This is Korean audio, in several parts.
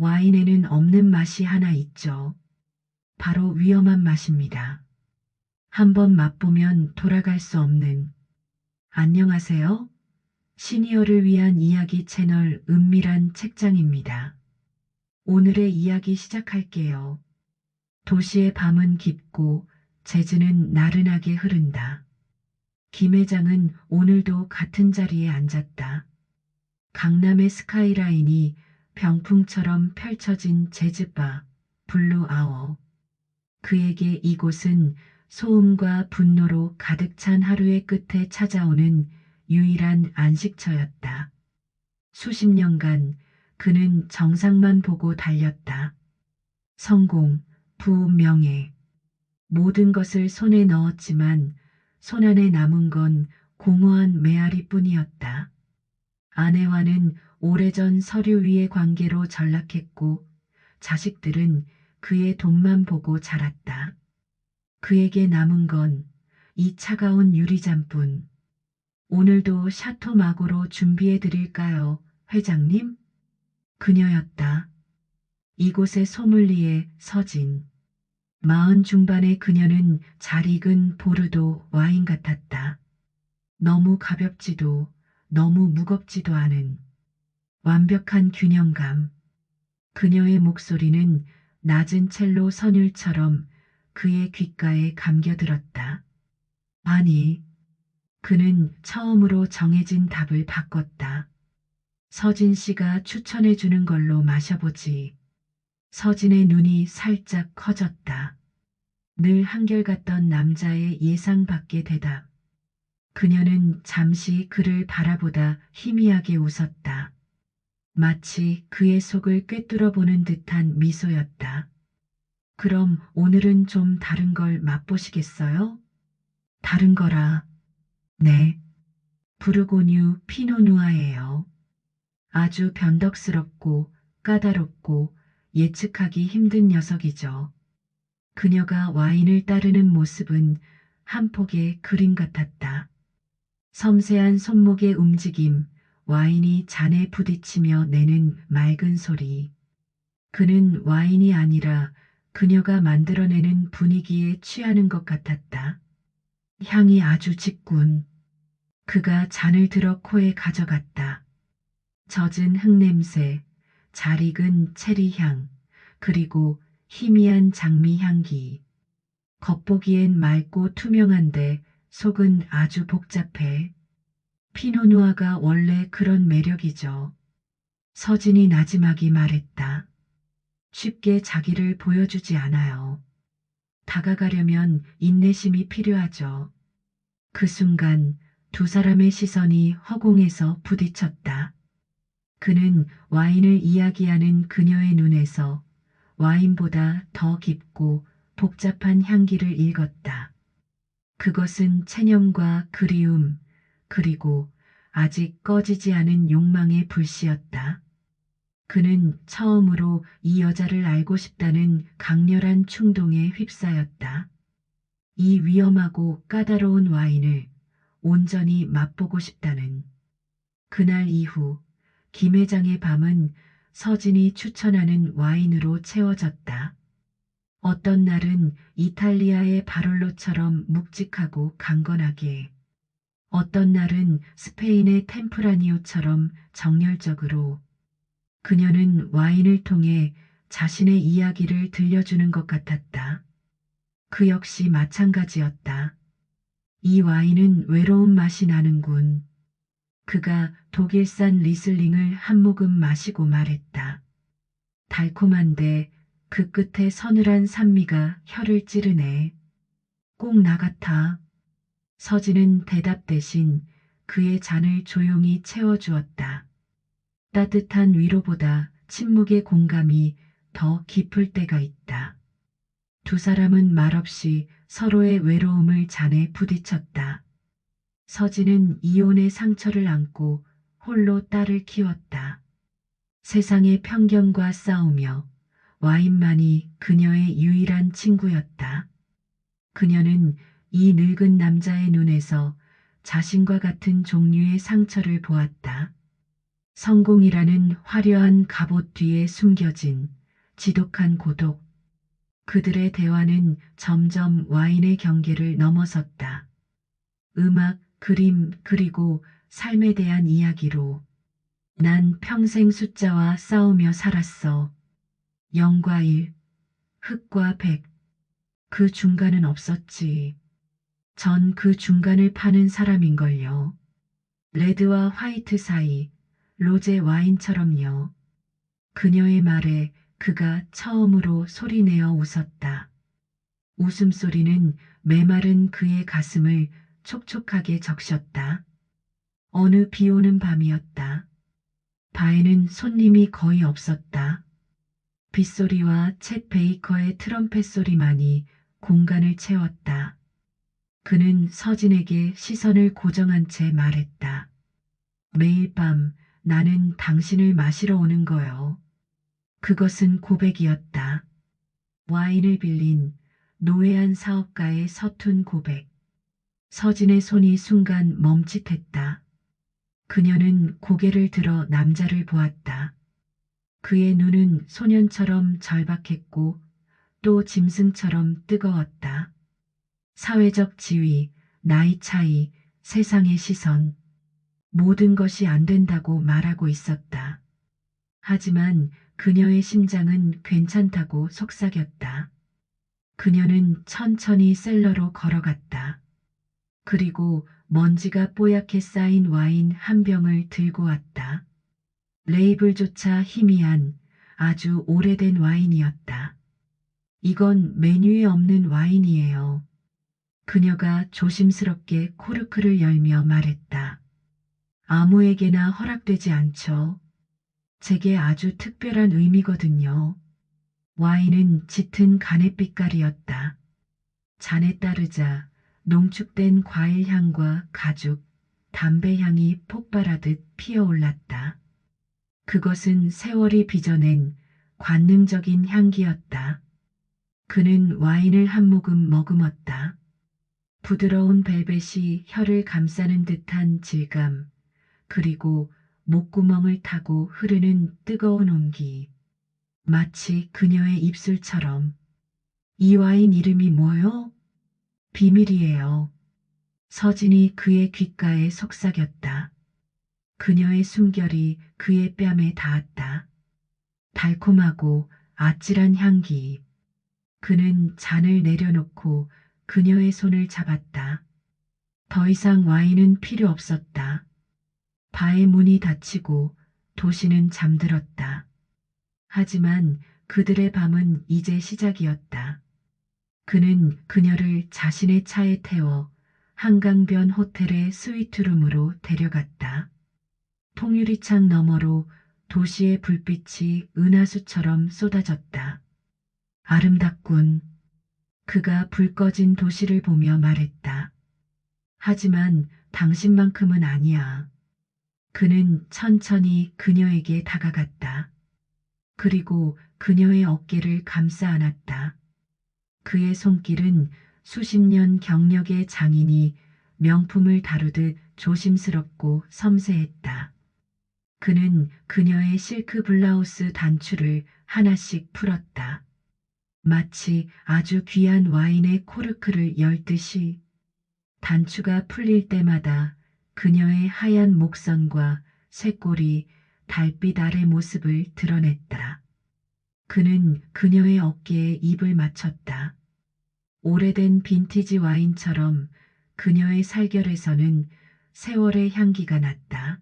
와인에는 없는 맛이 하나 있죠. 바로 위험한 맛입니다. 한번 맛보면 돌아갈 수 없는. 안녕하세요. 시니어를 위한 이야기 채널 은밀한 책장입니다. 오늘의 이야기 시작할게요. 도시의 밤은 깊고 재즈는 나른하게 흐른다. 김 회장은 오늘도 같은 자리에 앉았다. 강남의 스카이라인이 병풍처럼 펼쳐진 재즈바, 블루 아워. 그에게 이곳은 소음과 분노로 가득 찬 하루의 끝에 찾아오는 유일한 안식처였다. 수십 년간 그는 정상만 보고 달렸다. 성공, 부, 명예. 모든 것을 손에 넣었지만 손안에 남은 건 공허한 메아리 뿐이었다. 아내와는 오래전 서류 위의 관계로 전락했고 자식들은 그의 돈만 보고 자랐다. 그에게 남은 건 이 차가운 유리잔뿐. 오늘도 샤토 마고로 준비해 드릴까요, 회장님? 그녀였다. 이곳의 소믈리에 서진. 마흔 중반의 그녀는 잘 익은 보르도 와인 같았다. 너무 가볍지도 너무 무겁지도 않은 완벽한 균형감. 그녀의 목소리는 낮은 첼로 선율처럼 그의 귓가에 감겨들었다. 아니, 그는 처음으로 정해진 답을 바꿨다. 서진 씨가 추천해 주는 걸로 마셔보지. 서진의 눈이 살짝 커졌다. 늘 한결같던 남자의 예상 밖의 대답. 그녀는 잠시 그를 바라보다 희미하게 웃었다. 마치 그의 속을 꿰뚫어 보는 듯한 미소였다. 그럼 오늘은 좀 다른 걸 맛보시겠어요? 다른 거라. 네. 부르고뉴 피노누아예요. 아주 변덕스럽고 까다롭고 예측하기 힘든 녀석이죠. 그녀가 와인을 따르는 모습은 한 폭의 그림 같았다. 섬세한 손목의 움직임, 와인이 잔에 부딪히며 내는 맑은 소리. 그는 와인이 아니라 그녀가 만들어내는 분위기에 취하는 것 같았다. 향이 아주 직군. 그가 잔을 들어 코에 가져갔다. 젖은 흙냄새, 잘 익은 체리향, 그리고 희미한 장미 향기. 겉보기엔 맑고 투명한데 속은 아주 복잡해. 피노누아가 원래 그런 매력이죠. 서진이 나지막이 말했다. 쉽게 자기를 보여주지 않아요. 다가가려면 인내심이 필요하죠. 그 순간 두 사람의 시선이 허공에서 부딪혔다. 그는 와인을 이야기하는 그녀의 눈에서 와인보다 더 깊고 복잡한 향기를 읽었다. 그것은 체념과 그리움, 그리고 아직 꺼지지 않은 욕망의 불씨였다. 그는 처음으로 이 여자를 알고 싶다는 강렬한 충동에 휩싸였다. 이 위험하고 까다로운 와인을 온전히 맛보고 싶다는. 그날 이후 김 회장의 밤은 서진이 추천하는 와인으로 채워졌다. 어떤 날은 이탈리아의 바롤로처럼 묵직하고 강건하게, 어떤 날은 스페인의 템프라니오처럼 정열적으로, 그녀는 와인을 통해 자신의 이야기를 들려주는 것 같았다. 그 역시 마찬가지였다. 이 와인은 외로운 맛이 나는군. 그가 독일산 리슬링을 한 모금 마시고 말했다. 달콤한데 그 끝에 서늘한 산미가 혀를 찌르네. 꼭 나 같아. 서진은 대답 대신 그의 잔을 조용히 채워주었다. 따뜻한 위로보다 침묵의 공감이 더 깊을 때가 있다. 두 사람은 말없이 서로의 외로움을 잔에 부딪혔다. 서진은 이혼의 상처를 안고 홀로 딸을 키웠다. 세상의 편견과 싸우며 와인만이 그녀의 유일한 친구였다. 그녀는 이 늙은 남자의 눈에서 자신과 같은 종류의 상처를 보았다. 성공이라는 화려한 갑옷 뒤에 숨겨진 지독한 고독. 그들의 대화는 점점 와인의 경계를 넘어섰다. 음악, 그림, 그리고 삶에 대한 이야기로 난 평생 숫자와 싸우며 살았어. 0과 1, 흑과 백. 그 중간은 없었지. 전 그 중간을 파는 사람인걸요. 레드와 화이트 사이, 로제 와인처럼요. 그녀의 말에 그가 처음으로 소리내어 웃었다. 웃음소리는 메마른 그의 가슴을 촉촉하게 적셨다. 어느 비 오는 밤이었다. 바에는 손님이 거의 없었다. 빗소리와 챗 베이커의 트럼펫 소리만이 공간을 채웠다. 그는 서진에게 시선을 고정한 채 말했다. 매일 밤 나는 당신을 마시러 오는 거요. 그것은 고백이었다. 와인을 빌린 노회한 사업가의 서툰 고백. 서진의 손이 순간 멈칫했다. 그녀는 고개를 들어 남자를 보았다. 그의 눈은 소년처럼 절박했고 또 짐승처럼 뜨거웠다. 사회적 지위, 나이 차이, 세상의 시선. 모든 것이 안 된다고 말하고 있었다. 하지만 그녀의 심장은 괜찮다고 속삭였다. 그녀는 천천히 셀러로 걸어갔다. 그리고 먼지가 뽀얗게 쌓인 와인 한 병을 들고 왔다. 레이블조차 희미한 아주 오래된 와인이었다. 이건 메뉴에 없는 와인이에요. 그녀가 조심스럽게 코르크를 열며 말했다. 아무에게나 허락되지 않죠. 제게 아주 특별한 의미거든요. 와인은 짙은 가넷빛깔이었다. 잔에 따르자 농축된 과일 향과 가죽, 담배 향이 폭발하듯 피어올랐다. 그것은 세월이 빚어낸 관능적인 향기였다. 그는 와인을 한 모금 머금었다. 부드러운 벨벳이 혀를 감싸는 듯한 질감, 그리고 목구멍을 타고 흐르는 뜨거운 온기. 마치 그녀의 입술처럼. 이 와인 이름이 뭐요? 비밀이에요. 서진이 그의 귓가에 속삭였다. 그녀의 숨결이 그의 뺨에 닿았다. 달콤하고 아찔한 향기. 그는 잔을 내려놓고 그녀의 손을 잡았다. 더 이상 와인은 필요 없었다. 바의 문이 닫히고 도시는 잠들었다. 하지만 그들의 밤은 이제 시작이었다. 그는 그녀를 자신의 차에 태워 한강변 호텔의 스위트룸으로 데려갔다. 통유리창 너머로 도시의 불빛이 은하수처럼 쏟아졌다. 아름답군. 그가 불 꺼진 도시를 보며 말했다. 하지만 당신만큼은 아니야. 그는 천천히 그녀에게 다가갔다. 그리고 그녀의 어깨를 감싸 안았다. 그의 손길은 수십 년 경력의 장인이 명품을 다루듯 조심스럽고 섬세했다. 그는 그녀의 실크 블라우스 단추를 하나씩 풀었다. 마치 아주 귀한 와인의 코르크를 열듯이 단추가 풀릴 때마다 그녀의 하얀 목선과 쇠꼬리, 달빛 아래 모습을 드러냈다. 그는 그녀의 어깨에 입을 맞췄다. 오래된 빈티지 와인처럼 그녀의 살결에서는 세월의 향기가 났다.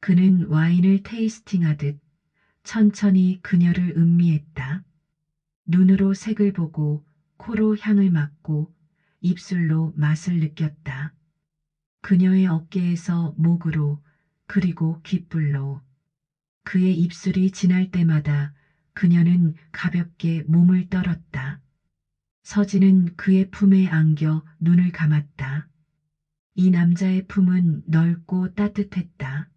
그는 와인을 테이스팅하듯 천천히 그녀를 음미했다. 눈으로 색을 보고 코로 향을 맡고 입술로 맛을 느꼈다. 그녀의 어깨에서 목으로 그리고 귓불로 그의 입술이 지날 때마다 그녀는 가볍게 몸을 떨었다. 서진은 그의 품에 안겨 눈을 감았다. 이 남자의 품은 넓고 따뜻했다.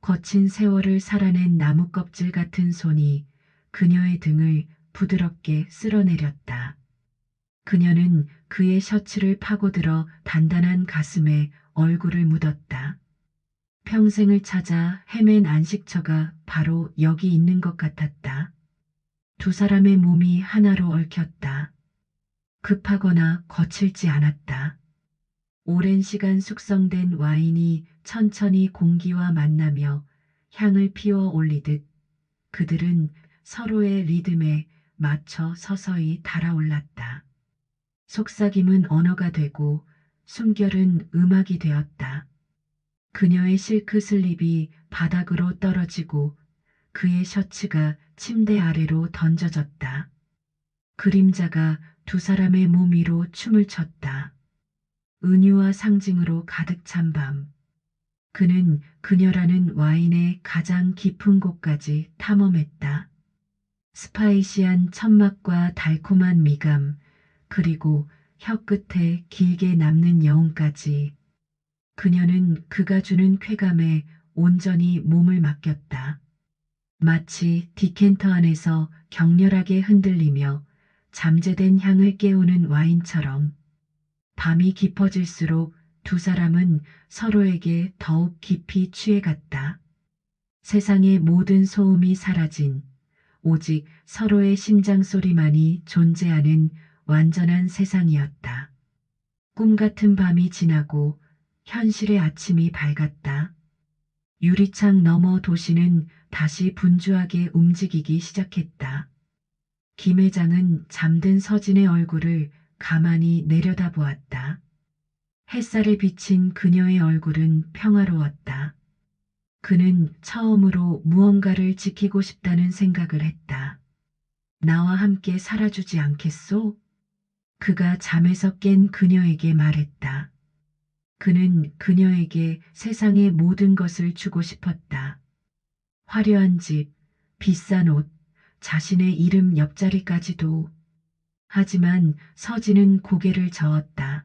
거친 세월을 살아낸 나무 껍질 같은 손이 그녀의 등을 부드럽게 쓸어내렸다. 그녀는 그의 셔츠를 파고들어 단단한 가슴에 얼굴을 묻었다. 평생을 찾아 헤맨 안식처가 바로 여기 있는 것 같았다. 두 사람의 몸이 하나로 얽혔다. 급하거나 거칠지 않았다. 오랜 시간 숙성된 와인이 천천히 공기와 만나며 향을 피워 올리듯 그들은 서로의 리듬에 맞춰 서서히 달아올랐다. 속삭임은 언어가 되고 숨결은 음악이 되었다. 그녀의 실크 슬립이 바닥으로 떨어지고 그의 셔츠가 침대 아래로 던져졌다. 그림자가 두 사람의 몸 위로 춤을 췄다. 은유와 상징으로 가득 찬 밤. 그는 그녀라는 와인의 가장 깊은 곳까지 탐험했다. 스파이시한 천막과 달콤한 미감, 그리고 혀 끝에 길게 남는 여운까지. 그녀는 그가 주는 쾌감에 온전히 몸을 맡겼다. 마치 디켄터 안에서 격렬하게 흔들리며 잠재된 향을 깨우는 와인처럼 밤이 깊어질수록 두 사람은 서로에게 더욱 깊이 취해갔다. 세상의 모든 소음이 사라진 오직 서로의 심장 소리만이 존재하는 완전한 세상이었다. 꿈 같은 밤이 지나고 현실의 아침이 밝았다. 유리창 너머 도시는 다시 분주하게 움직이기 시작했다. 김 회장은 잠든 서진의 얼굴을 가만히 내려다보았다. 햇살에 비친 그녀의 얼굴은 평화로웠다. 그는 처음으로 무언가를 지키고 싶다는 생각을 했다. 나와 함께 살아주지 않겠소? 그가 잠에서 깬 그녀에게 말했다. 그는 그녀에게 세상의 모든 것을 주고 싶었다. 화려한 집, 비싼 옷, 자신의 이름 옆자리까지도. 하지만 서진은 고개를 저었다.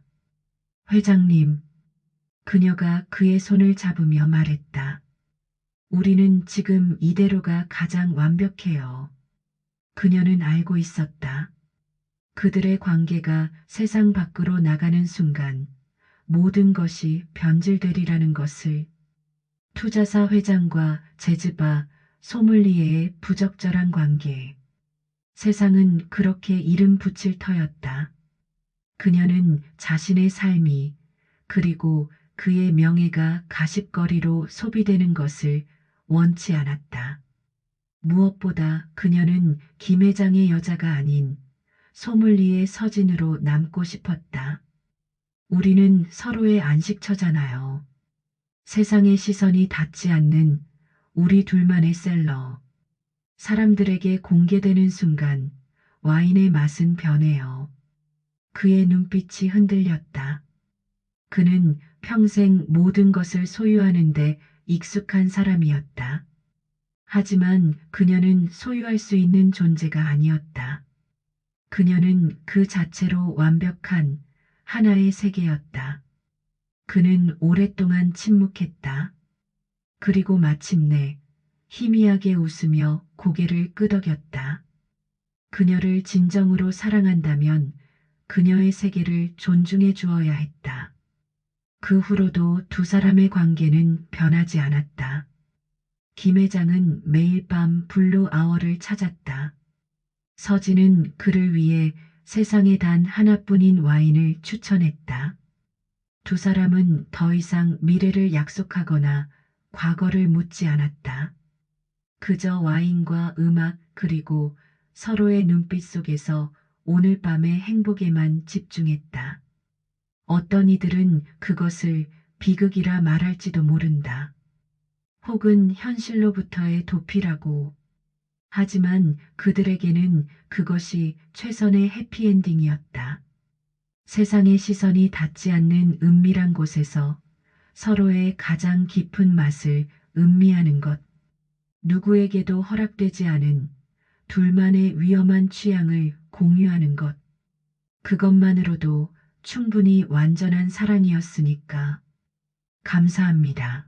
회장님. 그녀가 그의 손을 잡으며 말했다. 우리는 지금 이대로가 가장 완벽해요. 그녀는 알고 있었다. 그들의 관계가 세상 밖으로 나가는 순간 모든 것이 변질되리라는 것을 투자사 회장과 제즈바 소믈리에의 부적절한 관계. 세상은 그렇게 이름 붙일 터였다. 그녀는 자신의 삶이 그리고 그의 명예가 가십거리로 소비되는 것을 원치 않았다. 무엇보다 그녀는 김 회장의 여자가 아닌 소믈리의 서진으로 남고 싶었다. 우리는 서로의 안식처잖아요. 세상의 시선이 닿지 않는 우리 둘만의 셀러. 사람들에게 공개되는 순간 와인의 맛은 변해요. 그의 눈빛이 흔들렸다. 그는 평생 모든 것을 소유하는데 익숙한 사람이었다. 하지만 그녀는 소유할 수 있는 존재가 아니었다. 그녀는 그 자체로 완벽한 하나의 세계였다. 그는 오랫동안 침묵했다. 그리고 마침내 희미하게 웃으며 고개를 끄덕였다. 그녀를 진정으로 사랑한다면 그녀의 세계를 존중해 주어야 했다. 그 후로도 두 사람의 관계는 변하지 않았다. 김 회장은 매일 밤 블루 아워를 찾았다. 서진은 그를 위해 세상에 단 하나뿐인 와인을 추천했다. 두 사람은 더 이상 미래를 약속하거나 과거를 묻지 않았다. 그저 와인과 음악 그리고 서로의 눈빛 속에서 오늘 밤의 행복에만 집중했다. 어떤 이들은 그것을 비극이라 말할지도 모른다. 혹은 현실로부터의 도피라고. 하지만 그들에게는 그것이 최선의 해피엔딩이었다. 세상의 시선이 닿지 않는 은밀한 곳에서 서로의 가장 깊은 맛을 음미하는 것. 누구에게도 허락되지 않은 둘만의 위험한 취향을 공유하는 것. 그것만으로도 충분히 완전한 사랑이었으니까. 감사합니다.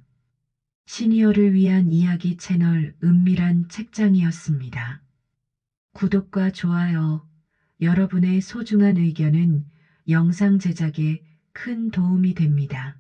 시니어를 위한 이야기 채널 은밀한 책장이었습니다. 구독과 좋아요, 여러분의 소중한 의견은 영상 제작에 큰 도움이 됩니다.